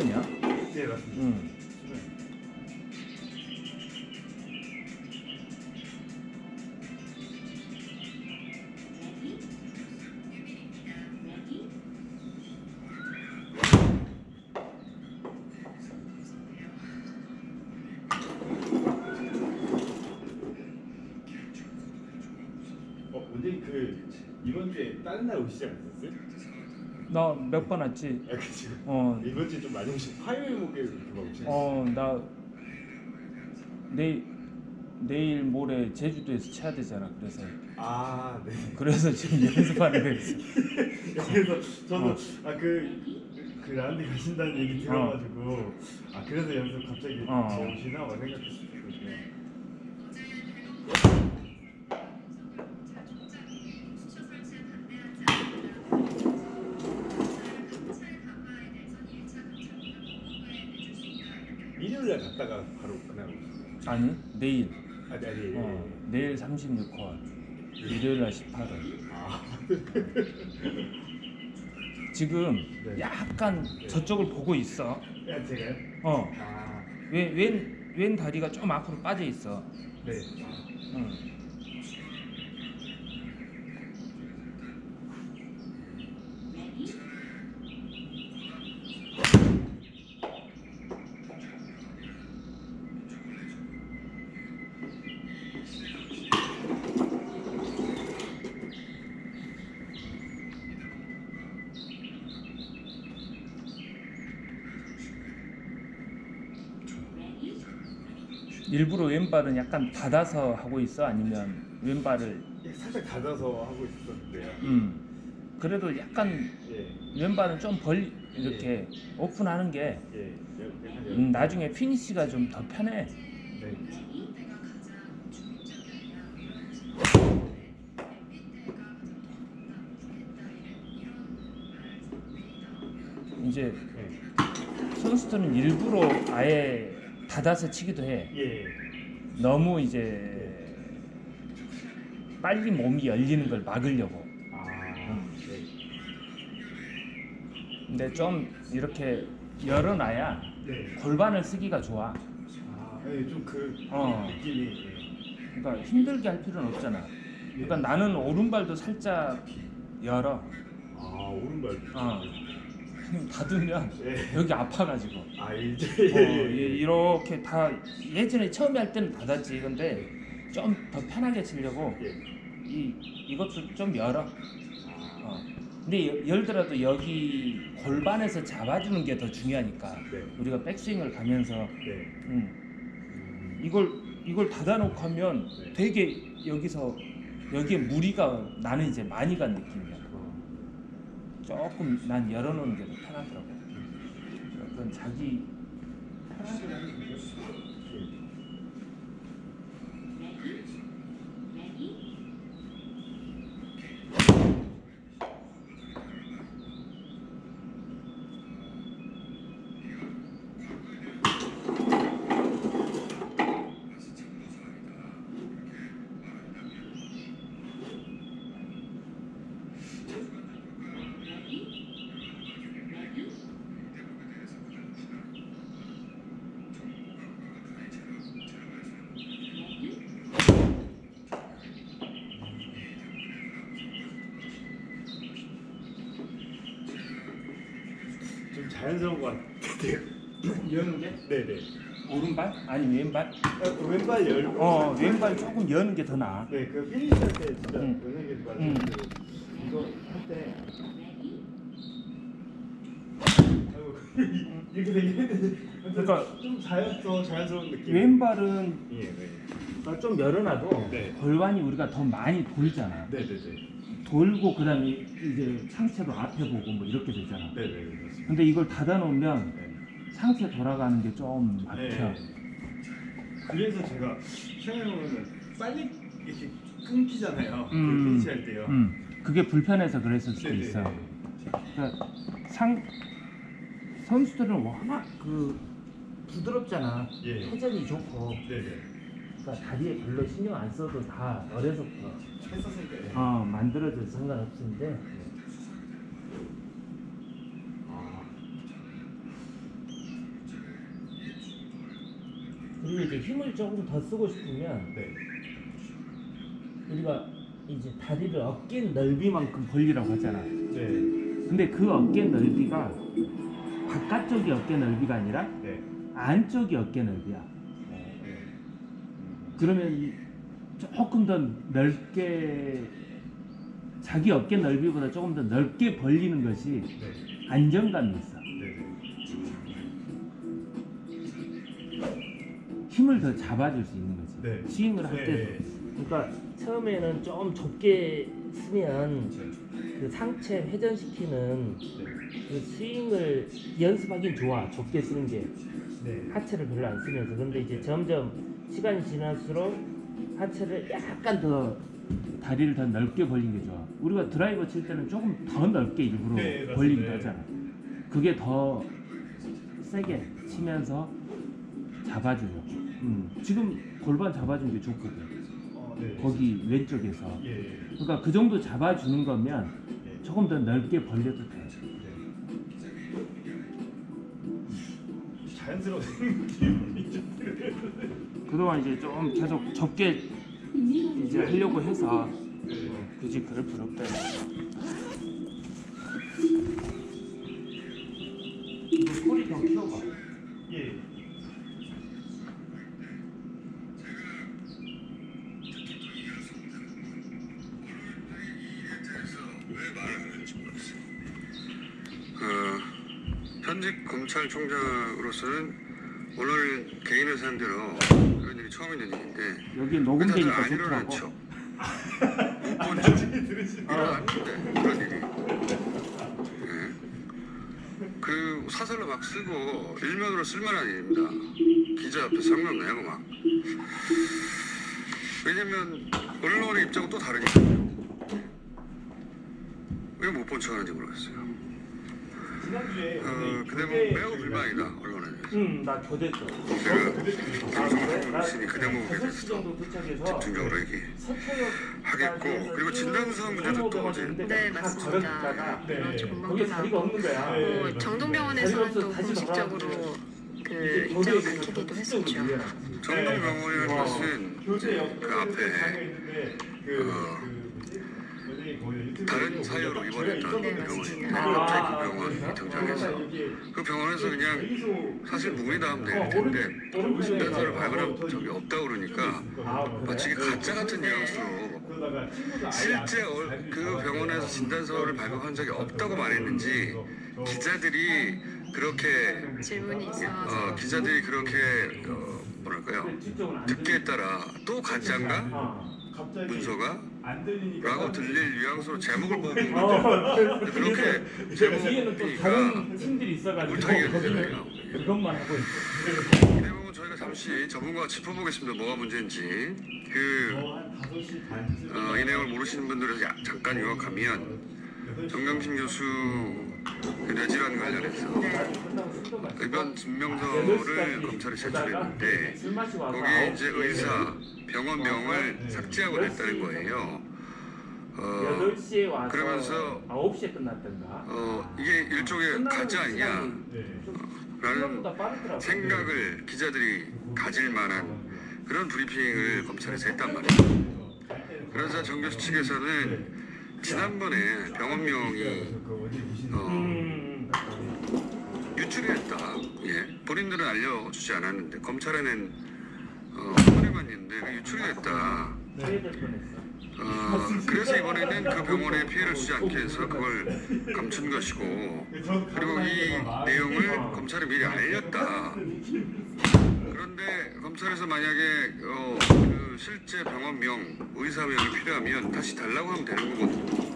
1번이야? 네, 예, 맞습니다. 음. 어, 근데 그 이번 주에 다른 날 오시지 않으셨어요? 나 몇 번 왔지? 아 그치 어, 이번 주에 좀 많이 오시 화요일 목요일 이렇게 막 오시는 어, 나 내일 내일 모레 제주도에서 쳐야 되잖아. 그래서 아 네 그래서 지금 연습하는 거 있어. 그래서 저도 어. 아그그 라운드 가신다는 얘기 들어가지고 아 그래서 연습 갑자기 어. 오시나 막 생각했었거든요. 일요일 날 갔다가 바로 오셨어요. 아니 내일. 아니 아니 어, 내일 36홀. 일요일 날 18홀. 아 지금 네. 약간 저쪽을 보고 있어. 야, 제가요? 어, 아 왼, 왼, 왼 다리가 좀 앞으로 빠져 있어. 네. 응. 일부러 왼발은 약간 닫아서 하고 있어 아니면 왼발을 예, 살짝 닫아서 하고 있었는데요. 음 그래도 약간 예, 왼발은 좀 벌 이렇게 오픈하는 게 예, 약간 음, 나중에 피니시가 좀 더 편해. 네. 이제 네. 선수들은 일부러 아예 닫아서 치기도 해. 예. 너무 이제 빨리 몸이 열리는 걸 막으려고. 아, 네. 근데 좀 이렇게 열어놔야 네. 골반을 쓰기가 좋아. 아, 예, 좀그 어. 느낌이. 예. 그러니까 힘들게 할 필요는 없잖아. 그러니까 나는 오른발도 살짝 열어. 아, 오른발. 어. 닫으면 예. 여기 아파가지고. 아, 이제 어, 예. 이렇게 다 예전에 처음에 할 때는 닫았지. 근데 좀 더 편하게 치려고 예. 이 이것도 좀 열어. 아, 어. 근데 여- 열더라도 여기 골반에서 잡아주는 게 더 중요하니까 네. 우리가 백스윙을 가면서 네. 음, 음, 이걸 이걸 닫아놓고 하면 네. 되게 여기서 여기에 무리가 나는 이제 많이 간 느낌이야. 어. 조금 난 열어놓는 게 더 편하더라고. 어떤 자기 편하게 하는 거죠. 예. 좀 자연스러운 것 같아요. 여는 게 네네. 오른발 아니 왼발? 어, 왼발 열고. 어 왼발 조금 여는 게 더 나아. 네, 그 피니시 할때 진짜 응. 연예계 말씀 응. 대로 이거 할 때. 아이고 이렇게 되긴 했는데 그러니까 좀 자연 더 자연스러운 느낌. 왼발은 예, 네. 좀 열어놔도 네. 골반이 우리가 더 많이 돌잖아. 네, 네, 네. 돌고 그다음에 이제 상체도 앞에 보고 뭐 이렇게 되잖아. 네, 네, 네. 맞습니다. 근데 이걸 닫아 놓으면 네. 상체 돌아가는 게 좀 막혀. 네. 그래서 제가 생각해보면 빨리 이렇게 끊기잖아요. 그 음. 피니시할 때요. 음, 그게 불편해서 그랬을 수도 네네. 있어. 그러니까 상 선수들은 워낙 그 부드럽잖아. 예. 회전이 좋고, 네네. 그러니까 다리에 별로 신경 안 써도 다 어려서부터. 어, 만들어져도 상관없는데 아, 그리고 이제 힘을 조금 더 쓰고 싶으면 네. 우리가 이제 다리를 어깨 넓이만큼 벌리라고 하잖아. 네. 근데 그 어깨 넓이가 바깥쪽이 어깨 넓이가 아니라 네. 안쪽이 어깨 넓이야. 어, 네. 음. 그러면 조금 더 넓게 자기 어깨 넓이보다 조금 더 넓게 벌리는 것이 네. 안정감이 있어. 네네. 힘을 더 잡아줄 수 있는 거지. 네. 스윙을 할 때도. 네. 그러니까 처음에는 좀 좁게 쓰면 네. 그 상체 회전시키는 네. 그 스윙을 연습하긴 좋아. 좁게 쓰는 게 네. 하체를 별로 안 쓰면서. 근데 이제 점점 시간이 지날수록 하체를 약간 더 다리를 더 넓게 벌린 게 좋아. 우리가 드라이버 칠 때는 조금 더 넓게 일부러 네, 맞습니다. 벌리기도 네. 하잖아. 그게 더 세게 치면서 잡아주려고. 음. 지금 골반 잡아준 게 좋거든. 어, 네. 거기 왼쪽에서. 예. 그러니까 그 정도 잡아주는 거면 예. 조금 더 넓게 벌려도 돼. 네. 자연스러운 느낌이죠. 그동안 이제 좀 계속 좁게 이제 하려고 해서 네. 굳이 그럴. 이거 소리 좀 키워봐. 예. 어, 현직 검찰총장으로서는 오늘 개인을 상대로 그런 일이 처음 있는 일인데 여기 녹음되니까 안 좋더라고. 척, 못본 척 일어났는데 그런 일이. 예. 그 사설로 막 쓰고 일면으로 쓸만한 일입니다. 기자 앞에 상명 내고 막. 왜냐면 언론의 입장은 또 다르니까요. 왜 못 본 척하는지 모르겠어요. 지난주에 어, 근데 뭐 매우 불만이다 대해서. 응, 나 교대죠. 있으니 그냥 시 됐어. 정도 도착해서 집중적으로 얘기. 하겠고, 그리고 진단서 문제도 또 어제- 네 맞습니다. 네. 어, 거기 자리가 없는 거야. 네. 어, 정동병원에서는 없어 또 공식적으로 그 입장을 밝히기도 했었죠. 정동병원이라는 와. 것은 그 앞에 있는데 그, 다른 사유로 입원했던 아, 그 병원이 그래서? 등장해서 그 병원에서 그냥 사실 묵은이다 하면 되는 텐데 진단서를 발급한 적이 없다고 그러니까 아, 마치? 가짜 같은 뉘앙스로 실제 어- 그 병원에서 진단서를 발급한 적이 없다고 말했는지 기자들이 그렇게 질문이 어, 있어서 기자들이 그렇게 어, 뭐랄까요 듣기에 따라 또 가짜인가 어. 문서가 라고 들릴 뉘앙스로 제목을 뽑은 어, 그렇게 뒤에는 제목을 또 뽑으니까 다른 팀들이 있어가지고 울타기가 되네요. 그것만 하고 있어. 이 내용은 저희가 잠시 전문가와 짚어보겠습니다. 뭐가 문제인지 그한 5시 반쯤 어, 이 내용을 모르시는 분들은 야- 잠깐 요약하면 정경심 교수 그 뇌질환 관련해서 의변 증명서를 검찰에 제출했는데 거기에 이제 의사, 병원명을 삭제하고 냈다는 거예요. 어, 8시에 와서 그러면서 9시에 끝났던가. 어, 이게 일종의 가짜 아니냐 네. 라는. 생각을 기자들이 가질 만한 그런 브리핑을 검찰에서 했단 말이에요. 그러자 정 교수 측에서는 지난번에 병원명이 어, 음, 유출이 됐다. 예. 본인들은 알려주지 않았는데 검찰에는 어, 있는데 그 유출이 됐다. 뻔했 어. 어, 그래서 이번에는 그 병원에 피해를 주지 않기 위해서 그걸 감춘 것이고 그리고 이 내용을 검찰에 미리 알렸다. 그런데 검찰에서 만약에 어, 그 실제 병원명, 의사명이 필요하면 다시 달라고 하면 되는 거거든요.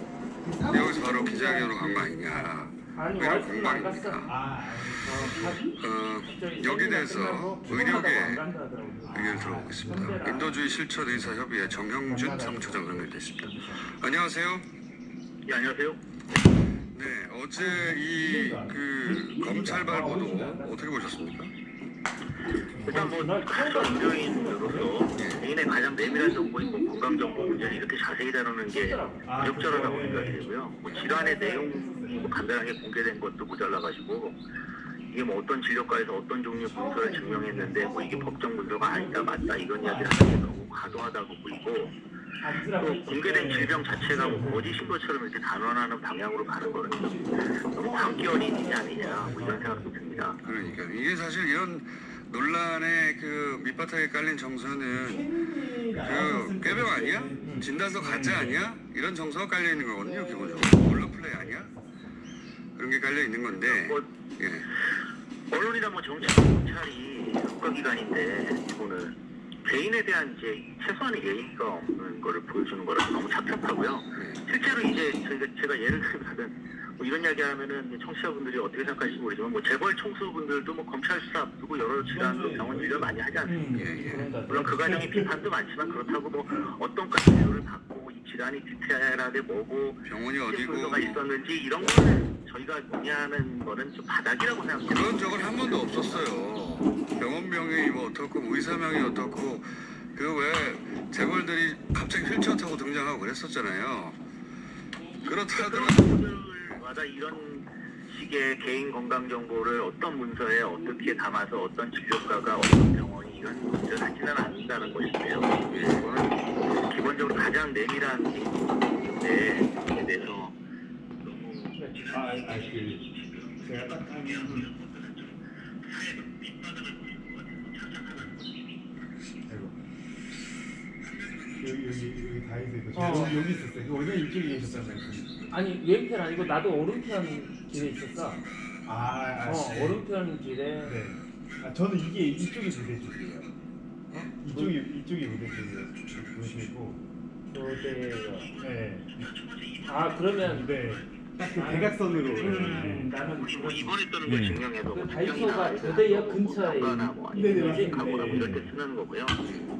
여기서 바로 기자회견으로 간 거 아니냐. 아니 와이프는 안 갔어. 공방입니다. 아 어, 여기에 세미나 대해서 의료계 피곤하다고 안 간다 하더라고요. 의견을 들어보겠습니다. 인도주의 실천 의사 협의회 정형준 사무처장 연결됐습니다. 안녕하세요. 예, 안녕하세요. 네, 어제 이 그 검찰발 보도 어떻게 보셨습니까? 일단 뭐 가장 의료인으로서 개인의 가장 내밀한 정보인 뭐 건강 정보 문제를 이렇게 자세히 다루는 게 부적절하다고 생각이 되고요. 뭐 질환의 내용이 뭐 간단하게 공개된 것도 모자라가지고 이게 뭐 어떤 진료과에서 어떤 종류 문서를 증명했는데 뭐 이게 법정 문서가 아니다 맞다 이런 이야기를 하는 게 너무 과도하다고 보이고 또 공개된 질병 자체가 뭐 거짓인 것처럼 이렇게 단언하는 방향으로 가는 거는 좀 너무 광기 어린이지 아니냐 뭐 이런 생각도 듭니다. 그러니까 이게 사실 이런 논란의 그 밑바닥에 깔린 정서는 그 꾀병 아니야? 진단서 가짜 아니야? 이런 정서가 깔려 있는 거거든요, 기본적으로. 언론 플레이 아니야? 그런 게 깔려 있는 건데, 뭐 예. 언론이나 뭐 정치 검찰이 국가기관인데 이거는 개인에 대한 이제 최소한의 예의가 없는 거를 보여주는 거라서 너무 착잡하고요. 실제로 이제 저희가 제가 예를 들면은 뭐 이런 이야기 하면은 청취자분들이 어떻게 생각하실지 모르지만 뭐 재벌 총수분들도 뭐 검찰 수사 앞두고 여러 질환으로 병원 진료 많이 하지 않습니까? 예, 예. 물론 그 과정에 비판도 많지만 그렇다고 뭐 어떤 과 진료를 받고 이 질환이 디테일하게 뭐고 병원이 어디 어디고 문서가 있었는지 이런 거는 저희가 논의하는 거는 좀 바닥이라고 생각합니다. 그런 적은 한 번도 없었어요. 병원명이 뭐 어떻고 뭐 의사명이 어떻고 그 왜 재벌들이 갑자기 휠체어 타고 등장하고 그랬었잖아요. 그렇다 하더라도 마다 이런 식의 개인 건강 정보를 어떤 문서에 어떻게 담아서 어떤 진료과가 어떤 병원이 이런 문제를 하지는 않는다는 것인데요. 이거는 기본적으로 가장 내밀한 대해서 아아그 제가 딱한 아이고 여기 여기 여기 다 있어요. 저 어. 여기, 여기 있었어요. 그 원래 이쪽에 말씀. 아니 왼편 아니고 나도 오른편 길에 있었어. 아, 아 어 네. 오른편 길에 네. 아 저는 이게 이쪽이 무대 쪽이에요. 이쪽이 이쪽이 무대 쪽이에요. 보시고. 교대요. 네. 아 그러면 네. 딱그 대각선으로. 음, 나는 뭐 입원했다는 걸 네. 증명해서 그뭐 다이소가 교대역 근처에 네네, 맞습니다. 가거나 뭐 이럴 때 네. 쓰는 거고요.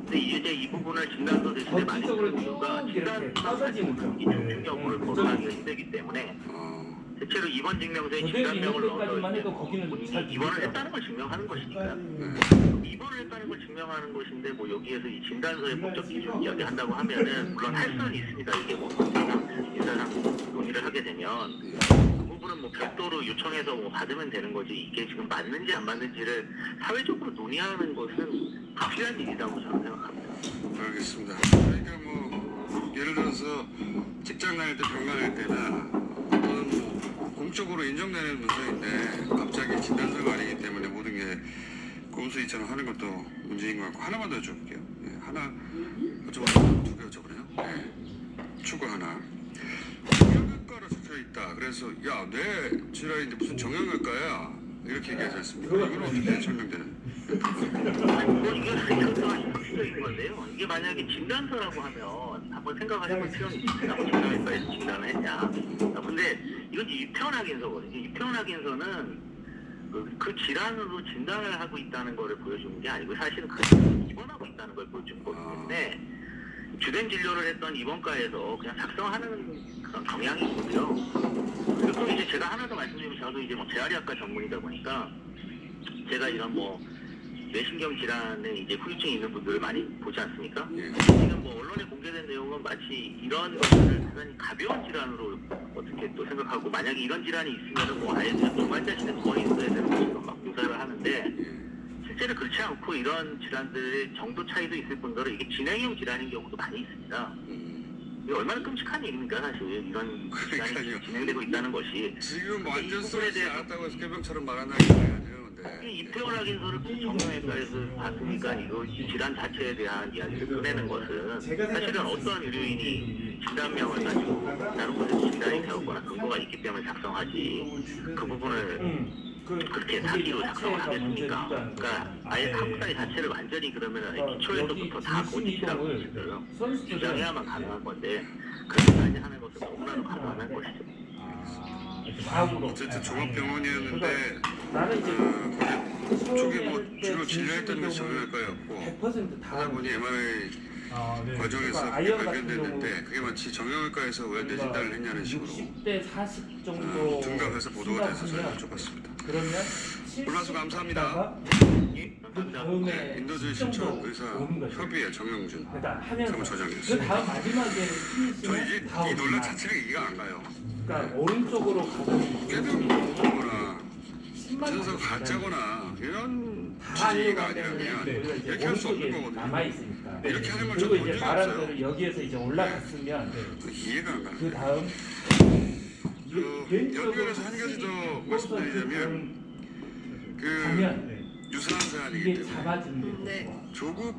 근데 이제 이 부분을 진단서 대신에 많이 쓰는 이유가 쭉 이렇게 진단 떠져지는 거. 이 네. 거론하기가 힘들기 때문에 어, 대체로 입원 증명서에 진단명을 넣어서 해도 거기는 본인이 잘 입원을. 했다는 걸 증명하는 것이니까 네. 입원을 했다는 걸 증명하는 것인데 뭐 여기에서 이 진단서의 법적 기준 이야기 한다고 하면은 물론 할 수는 있습니다. 이게 뭐 법상 인사상 논의를 하게 되면 그 부분은 뭐 별도로 요청해서 뭐 받으면 되는 거지 이게 지금 맞는지 안 맞는지를 사회적으로 논의하는 것은 불필요한 일이라고 저는 생각합니다. 알겠습니다. 그러니까 뭐 예를 들어서 직장 다닐 때병 다닐 때나 뭐 공적으로 인정되는 문서인데 갑자기 진단서가 아니기 때문에 모든 게 공수이처럼 하는 것도 문제인 것 같고 하나만 더 여쭤볼게요. 예, 하나 여쭤보면 두개 여쭤보네요. 예, 추가 하나. 정형외과로 적혀 있다. 그래서 야내 질환인데 무슨 정형외과야 이렇게 얘기하지 않습니까? 이건 어떻게 설명되는? 뭐 이게 현상이 상식적인 건데요. 이게 만약에 진단서라고 하면 한번 생각하셔볼 필요는 있습니다. 뭐 진단에서 진단을 했냐. 아, 근데 이건 이제 유태원 확인서거든요. 유태원 확인서는 그, 그 질환으로 진단을 하고 있다는 것을 보여주는 게 아니고 사실은 그 질환을 입원하고 있다는 걸 보여주는 거기 때문에 주된 진료를 했던 입원과에서 그냥 작성하는 그런 경향이 있고요. 그리고 또 이제 제가 하나 더 말씀드리면 저도 이제 뭐 재활의학과 전문이다 보니까 제가 이런 뭐 뇌신경 질환에 이제 후유증이 있는 분들을 많이 보지 않습니까? 예. 지금 뭐 언론에 공개된 내용은 마치 이런 것들을 대단히 가벼운 질환으로 어떻게 또 생각하고 만약에 이런 질환이 있으면은 뭐 아예 그냥 동반자신에 누워 있어야 되는 것처럼 막 묘사를 하는데 실제로 그렇지 않고 이런 질환들의 정도 차이도 있을 뿐더러 이게 진행형 질환인 경우도 많이 있습니다. 음, 이게 얼마나 끔찍한 일입니까 사실 이런 그러니까요. 질환이 진행되고 있다는 것이 지금 완전 쓰러지지 않았다고 해서 개병처럼 말한다는 게. 근데 이 입퇴원 확인서를 정형외과에서 봤으니까 이거 질환 자체에 대한 이야기를 꺼내는 것은 사실은 어떤 의료인이 진단명을 가지고 다른 곳에서 진단이 되었거나 근거가 있기 때문에 작성하지 그 부분을 음, 그 그렇게 사기로 작성을 하겠습니까? 그러니까 아예 사무사의 자체를 완전히 그러면 어, 기초에서부터 다 고치라고 이동을 주장해야만 선수들은 가능한 건데 그렇게까지 하는 것은 너무나도 가능한 것이죠. 말씀드리겠습니다. 과학으로. 어쨌든 종합병원이었는데 나는 이제 어, 쪽에 뭐 주로 진료했던 것이 중심적으로 정형외과였고 100%다 하다 보니 MRI 아, 네. 과정에서 그러니까 그게 아이언 같은 발견됐는데 경우 그게 마치 정형외과에서 왜 뇌진단을 했냐는 식으로 60대 40 정도 어, 둔갑해서 보도가 돼서 저희가 여쭤봤습니다. 그러면 올라와서 감사합니다. 예, 그. 다음에 인도주의 10 정도 신청 의사. 협의회 정영준 그러니까 사무처장이었어요. 그 다음 마지막에 저 이게 피니시는 다이 논란. 자체가 이해가 안 가요. 그러니까 오른쪽으로 가는 10만 전서 가짜거나 이런 하면은 아니라면 네. 이렇게 할 수 없는 거거든요. 남아 있으니까 이렇게 하는 걸 그리고 본 이제 적이 말한 없어요. 대로 여기에서 이제 올라갔으면 이해가 안 가요. 그 다음 그 연결해서 한 가지 더 말씀드리자면 그 가면 네. 유사한 사안이기 이게 때문에 잡아주는 네. 조국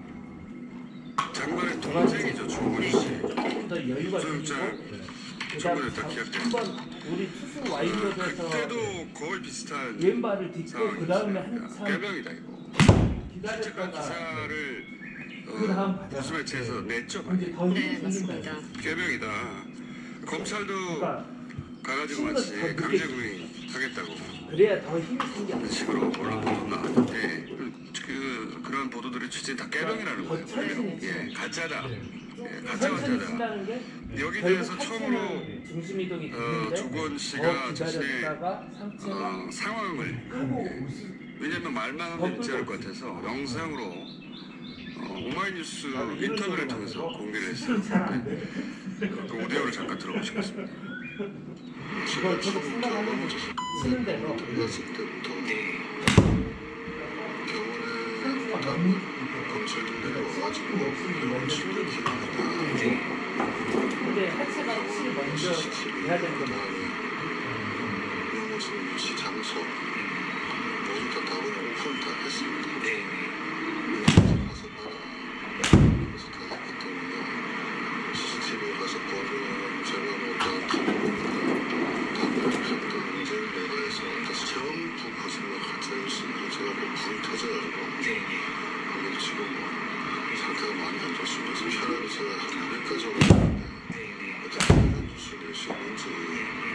장관의 동생이죠 조건희 씨. 조금 더 여유가 생기고 그다음 청구됐다 기억돼. 한번 우리 투수 와인드에서 그때도 거의 비슷한 왼발을 딛고 그 다음에 상황이었어요. 한참 깨병이다 이거. 실제가 기다렸다가 기사를 그 다음 어. 보수 매체에서 냈죠. 이제 더 네, 힘이 생긴다. 맞습니다. 깨병이다. 검찰도 그러니까 가가지고 마치 더 강제구이 하겠다고 그래야 더 힘이 생겨. 식으로 언론 보도 나왔는데 그, 그 그런 보도들의 취지는 다 깨병이라는 거예요. 천천히 예, 가짜다. 네. 예, 가짜 가짜다. 게 여기 대해서 처음으로 중심 이동이 어, 됐는데 조건 씨가 더 자신의 기다렸다가 상체가 어, 상황을 끄고 왜냐면 말만 하면 않을 것 같아서 영상으로 어, 오마이뉴스 인터뷰를 통해서 공개를 했어요. 잘안 그 오디오를 잠깐 들어보시겠습니다. 그걸 계속 생각하면 치는 대로 어렸을 때부터 병원에 선수가 너무 검찰도 내려와가지고 먼저 근데 하체가 치 먼저 해야 되는 건 명호진 위치 장소 모두 다 답을 오픈 다 했습니다. 가서 봐라. 그래서 다 했기 때문에 CCTV에 가서 보면 제가 뭐 뭐다 답변을 했던 문제를 내가 해서 전부 거짓말 가짜였으니까 제가 그 불이 터져가지고 아무래도 지금 뭐 상태가 많이 안 좋습니다. 그래서 혈압이 제가 200까지 올랐는데 어떻게 해줄 수 있는지